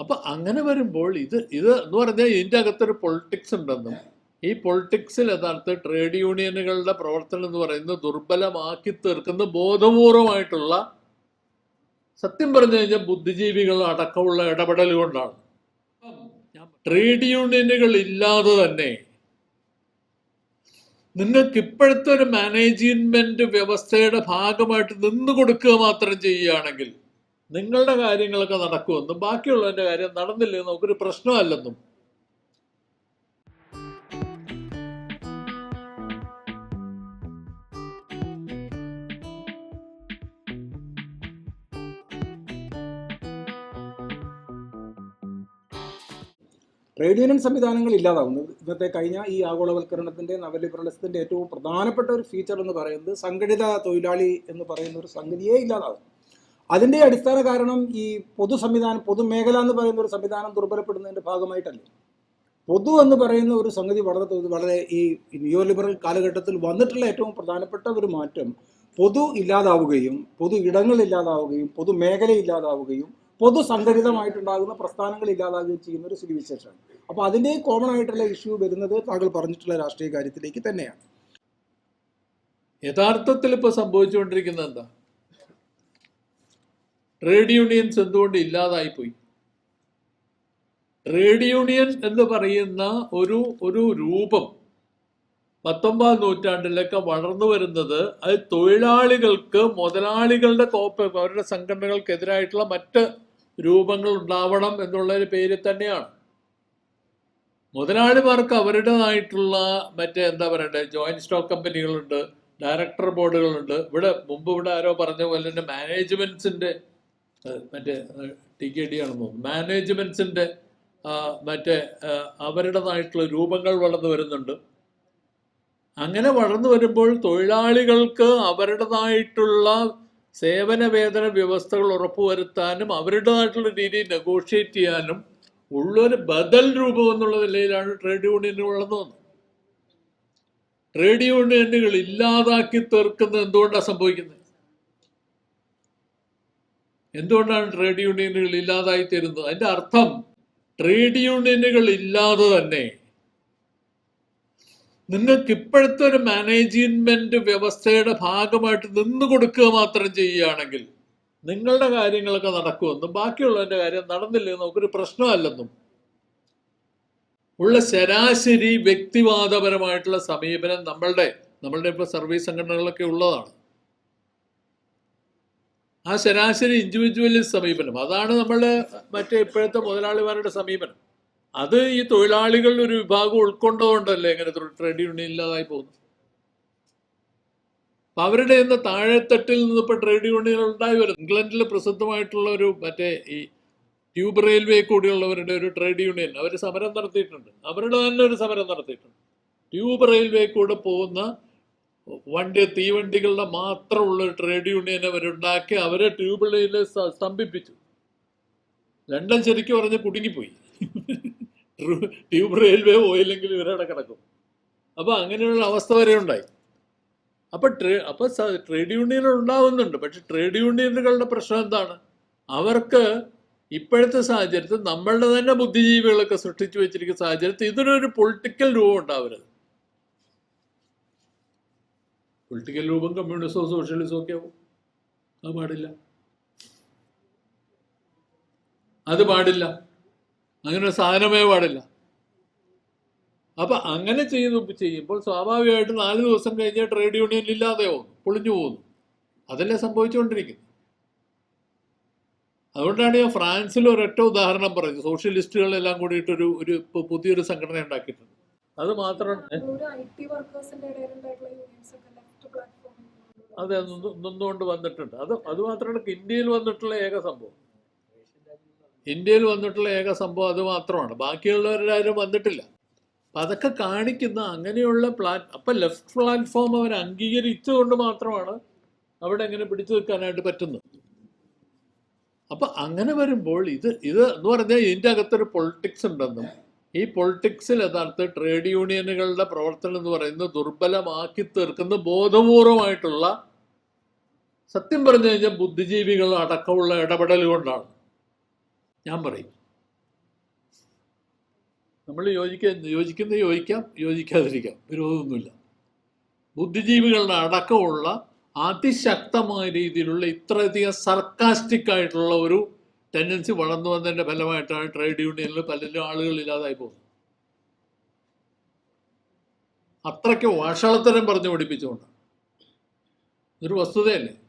അപ്പൊ അങ്ങനെ വരുമ്പോൾ ഇത് ഇത് എന്ന് പറഞ്ഞാൽ ഇതിന്റെ അകത്തൊരു പൊളിറ്റിക്സ് ഉണ്ടെന്നും ഈ പൊളിറ്റിക്സിൽ യഥാർത്ഥ ട്രേഡ് യൂണിയനുകളുടെ പ്രവർത്തനം എന്ന് പറയുന്നത് ദുർബലമാക്കി തീർക്കുന്ന ബോധപൂർവമായിട്ടുള്ള സത്യം പറഞ്ഞു കഴിഞ്ഞാൽ ബുദ്ധിജീവികൾ അടക്കമുള്ള ഇടപെടൽ കൊണ്ടാണ്. ട്രേഡ് യൂണിയനുകൾ ഇല്ലാതെ തന്നെ നിങ്ങൾക്ക് ഇപ്പോഴത്തെ ഒരു മാനേജ്മെന്റ് വ്യവസ്ഥയുടെ ഭാഗമായിട്ട് നിന്ന് കൊടുക്കുക മാത്രം ചെയ്യുകയാണെങ്കിൽ നിങ്ങളുടെ കാര്യങ്ങളൊക്കെ നടക്കുമെന്നും ബാക്കിയുള്ളവന്റെ കാര്യം നടന്നില്ലെന്നും നമുക്കൊരു പ്രശ്നമല്ലെന്നും. ട്രേഡ് യൂണിയൻ സംവിധാനങ്ങൾ ഇല്ലാതാവുന്നു. ഇന്നത്തെ കഴിഞ്ഞ ഈ ആഗോളവൽക്കരണത്തിന്റെ നവലിബറലിസത്തിന്റെ ഏറ്റവും പ്രധാനപ്പെട്ട ഒരു ഫീച്ചർ എന്ന് പറയുന്നത് സംഘടിത തൊഴിലാളി എന്ന് പറയുന്ന ഒരു സംഗതിയെ ഇല്ലാതാവും അതിന്റെ അടിസ്ഥാന കാരണം ഈ പൊതു സംവിധാനം പൊതുമേഖല എന്ന് പറയുന്ന ഒരു സംവിധാനം ദുർബലപ്പെടുന്നതിന്റെ ഭാഗമായിട്ടല്ലേ. പൊതു എന്ന് പറയുന്ന ഒരു സംഗതി വളരെ വളരെ ഈ നിയോ ലിബറൽ കാലഘട്ടത്തിൽ വന്നിട്ടുള്ള ഏറ്റവും പ്രധാനപ്പെട്ട ഒരു മാറ്റം പൊതു ഇല്ലാതാവുകയും പൊതു ഇടങ്ങൾ ഇല്ലാതാവുകയും പൊതുമേഖല ഇല്ലാതാവുകയും പൊതു സംഘടിതമായിട്ടുണ്ടാകുന്ന പ്രസ്ഥാനങ്ങൾ ഇല്ലാതാകുകയും ചെയ്യുന്ന ഒരു സ്ഥിതിവിശേഷമാണ് അപ്പോൾ അതിന്റെ കോമൺ ആയിട്ടുള്ള ഇഷ്യൂ വരുന്നത് താങ്കൾ പറഞ്ഞിട്ടുള്ള രാഷ്ട്രീയ കാര്യത്തിലേക്ക് തന്നെയാണ്. യഥാർത്ഥത്തിൽ ഇപ്പൊ സംഭവിച്ചുകൊണ്ടിരിക്കുന്നത് എന്താ? ട്രേഡ് യൂണിയൻസ് എന്തുകൊണ്ട് ഇല്ലാതായി പോയി ട്രേഡ് യൂണിയൻ എന്ന് പറയുന്ന ഒരു ഒരു രൂപം പത്തൊമ്പതാം നൂറ്റാണ്ടിലൊക്കെ വളർന്നു വരുന്നത് അത് തൊഴിലാളികൾക്ക് മുതലാളികളുടെ കോപ്പ അവരുടെ സംഘടനകൾക്കെതിരായിട്ടുള്ള മറ്റ് രൂപങ്ങൾ ഉണ്ടാവണം എന്നുള്ള ഒരു പേര് തന്നെയാണ്. മുതലാളിമാർക്ക് അവരുടേതായിട്ടുള്ള മറ്റേ എന്താ പറയണ്ടേ ജോയിന്റ് സ്റ്റോക്ക് കമ്പനികളുണ്ട് ഡയറക്ടർ ബോർഡുകളുണ്ട് ഇവിടെ മുമ്പ് ഇവിടെ ആരോ പറഞ്ഞ പോലെ തന്നെ മാനേജ്മെന്റ്സിന്റെ മറ്റേ ടി കെ ഡി ആണെന്ന്? മാനേജ്മെന്റ്സിന്റെ മറ്റേ അവരുടേതായിട്ടുള്ള രൂപങ്ങൾ വളർന്നു വരുന്നുണ്ട്. അങ്ങനെ വളർന്നു വരുമ്പോൾ തൊഴിലാളികൾക്ക് അവരുടേതായിട്ടുള്ള സേവന വേതന വ്യവസ്ഥകൾ ഉറപ്പുവരുത്താനും അവരുടേതായിട്ടുള്ള രീതിയിൽ നെഗോഷിയേറ്റ് ചെയ്യാനും ഉള്ളൊരു ബദൽ രൂപം എന്നുള്ള നിലയിലാണ് ട്രേഡ് യൂണിയൻ വളർന്നു വന്നത്. ട്രേഡ് യൂണിയനുകൾ ഇല്ലാതാക്കി തീർക്കുന്നത് എന്തുകൊണ്ടാണ് സംഭവിക്കുന്നത്? എന്തുകൊണ്ടാണ് ട്രേഡ് യൂണിയനുകൾ ഇല്ലാതായി തരുന്നത്? അതിന്റെ അർത്ഥം ട്രേഡ് യൂണിയനുകൾ ഇല്ലാതെ തന്നെ നിങ്ങൾക്ക് ഇപ്പോഴത്തെ ഒരു മാനേജ്മെന്റ് വ്യവസ്ഥയുടെ ഭാഗമായിട്ട് നിന്ന് കൊടുക്കുക മാത്രം ചെയ്യുകയാണെങ്കിൽ നിങ്ങളുടെ കാര്യങ്ങളൊക്കെ നടക്കുമെന്നും ബാക്കിയുള്ളവന്റെ കാര്യം നടന്നില്ലെന്നും നമുക്കൊരു പ്രശ്നമല്ലെന്നും. ഉള്ള ശരാശരി വ്യക്തിവാദപരമായിട്ടുള്ള സമീപനം നമ്മളുടെ നമ്മളുടെ ഇപ്പോൾ സർവീസ് സംഘടനകളൊക്കെ ഉള്ളതാണ്. ആ ശരാശരി ഇൻഡിവിജ്വലിസ്റ്റ് സമീപനം. അതാണ് നമ്മൾ മറ്റേ ഇപ്പോഴത്തെ മുതലാളിമാരുടെ സമീപനം. അത് ഈ തൊഴിലാളികളുടെ ഒരു വിഭാഗം ഉൾക്കൊണ്ടതുകൊണ്ടല്ലേ ഇങ്ങനെ ട്രേഡ് യൂണിയൻ ഇല്ലാതായി പോകുന്നത്? അപ്പൊ അവരുടെ എന്ന താഴെത്തട്ടിൽ നിന്ന് ഇപ്പൊ ട്രേഡ് യൂണിയൻ ഉണ്ടായി വരും ഇംഗ്ലണ്ടിൽ പ്രസിദ്ധമായിട്ടുള്ള ഒരു മറ്റേ ഈ ട്യൂബ് റെയിൽവേ കൂടിയുള്ളവരുടെ ഒരു ട്രേഡ് യൂണിയൻ അവർ സമരം നടത്തിയിട്ടുണ്ട്. അവരുടെ തന്നെ ഒരു സമരം നടത്തിയിട്ടുണ്ട്. ട്യൂബ് റെയിൽവേ കൂടെ പോകുന്ന വണ്ടി തീവണ്ടികളുടെ മാത്രമുള്ള ട്രേഡ് യൂണിയനെ അവരുണ്ടാക്കി അവരെ ട്യൂബ് ലൈനിൽ സ്തംഭിപ്പിച്ചു. ലണ്ടൻ ശരിക്കും പറഞ്ഞ് കുടുങ്ങിപ്പോയി. ട്യൂബ് റെയിൽവേ പോയില്ലെങ്കിൽ ഇവരവിടെ കിടക്കും. അപ്പൊ അങ്ങനെയുള്ള അവസ്ഥ വരെ ഉണ്ടായി. അപ്പൊ ട്രേ അപ്പൊ ട്രേഡ് യൂണിയൻ ഉണ്ടാവുന്നുണ്ട്. പക്ഷെ ട്രേഡ് യൂണിയനുകളുടെ പ്രശ്നം എന്താണ്? അവർക്ക് ഇപ്പോഴത്തെ സാഹചര്യത്തിൽ നമ്മളുടെ തന്നെ ബുദ്ധിജീവികളൊക്കെ സൃഷ്ടിച്ചു വെച്ചിരിക്കുന്ന സാഹചര്യത്തിൽ ഇതിനൊരു പൊളിറ്റിക്കൽ രൂപം ഉണ്ടാവരുത്. പൊളിറ്റിക്കൽ രൂപം കമ്മ്യൂണിസമോ സോഷ്യലിസമോ ഒക്കെ ആവും. അത് പാടില്ല. അത് പാടില്ല. അങ്ങനെ ഒരു സാധനമേ പാടില്ല. അപ്പൊ അങ്ങനെ ചെയ്തു ചെയ്യുമ്പോൾ സ്വാഭാവികമായിട്ട് നാല് ദിവസം കഴിഞ്ഞ് ട്രേഡ് യൂണിയൻ ഇല്ലാതെ പോകുന്നു പൊളിഞ്ഞു പോകുന്നു. അതല്ലേ സംഭവിച്ചുകൊണ്ടിരിക്കുന്നത്? അതുകൊണ്ടാണ് ഞാൻ ഫ്രാൻസിൽ ഒരൊറ്റ ഉദാഹരണം പറഞ്ഞത്. സോഷ്യലിസ്റ്റുകളെല്ലാം കൂടിയിട്ട് ഒരു പുതിയൊരു സംഘടന ഉണ്ടാക്കിയിട്ടുണ്ട്. അത് മാത്രം ഏ? ഒരു ഐ ടി വർക്കേഴ്സിന്റെ ഇടയിലുണ്ടായിട്ടുള്ള യൂണിയൻസ് ഒക്കെ ലെഫ്റ്റ് പ്ലാറ്റ്ഫോമിൽ അതെ നിന്ന്- നിന്നുകൊണ്ട് വന്നിട്ടുണ്ട്. അത് അത് മാത്രമാണ് ഇന്ത്യയിൽ വന്നിട്ടുള്ള ഏക സംഭവം. ഇന്ത്യയിൽ വന്നിട്ടുള്ള ഏക സംഭവം അത് മാത്രമാണ്. ബാക്കിയുള്ളവരാരും വന്നിട്ടില്ല. അപ്പം അതൊക്കെ കാണിക്കുന്ന അങ്ങനെയുള്ള പ്ലാറ്റ് അപ്പം ലെഫ്റ്റ് പ്ലാറ്റ്ഫോം അവർ അംഗീകരിച്ചുകൊണ്ട് മാത്രമാണ് അവിടെ എങ്ങനെ പിടിച്ചു നിൽക്കാനായിട്ട് പറ്റുന്നത്. അപ്പം അങ്ങനെ വരുമ്പോൾ ഇത് ഇത് എന്ന് പറഞ്ഞാൽ ഇതിന്റെ അകത്തൊരു പൊളിറ്റിക്സ് ഉണ്ടെന്നും ഈ പൊളിറ്റിക്സിൽ യഥാർത്ഥ ട്രേഡ് യൂണിയനുകളുടെ പ്രവർത്തനം എന്ന് പറയുന്നത് ദുർബലമാക്കി തീർക്കുന്ന ബോധപൂർവമായിട്ടുള്ള സത്യം പറഞ്ഞു കഴിഞ്ഞാൽ ബുദ്ധിജീവികൾ അടക്കമുള്ള ഇടപെടൽ കൊണ്ടാണ്. ഞാൻ പറയും. നമ്മൾ യോജിക്ക യോജിക്കുന്ന യോജിക്കാം യോജിക്കാതിരിക്കാം. വിരോധമൊന്നുമില്ല. ബുദ്ധിജീവികളുടെ അടക്കമുള്ള അതിശക്തമായ രീതിയിലുള്ള ഇത്രയധികം സർക്കാസ്റ്റിക് ആയിട്ടുള്ള ഒരു ടെൻഡൻസി വളർന്നു വന്നതിന്റെ ഫലമായിട്ടാണ് ട്രേഡ് യൂണിയനിൽ പലരും ആളുകൾ ഇല്ലാതായി പോകുന്നത്. അത്രയ്ക്ക് വാഷളത്തരം പറഞ്ഞു പഠിപ്പിച്ചുകൊണ്ട്. ഒരു വസ്തുതയല്ലേ?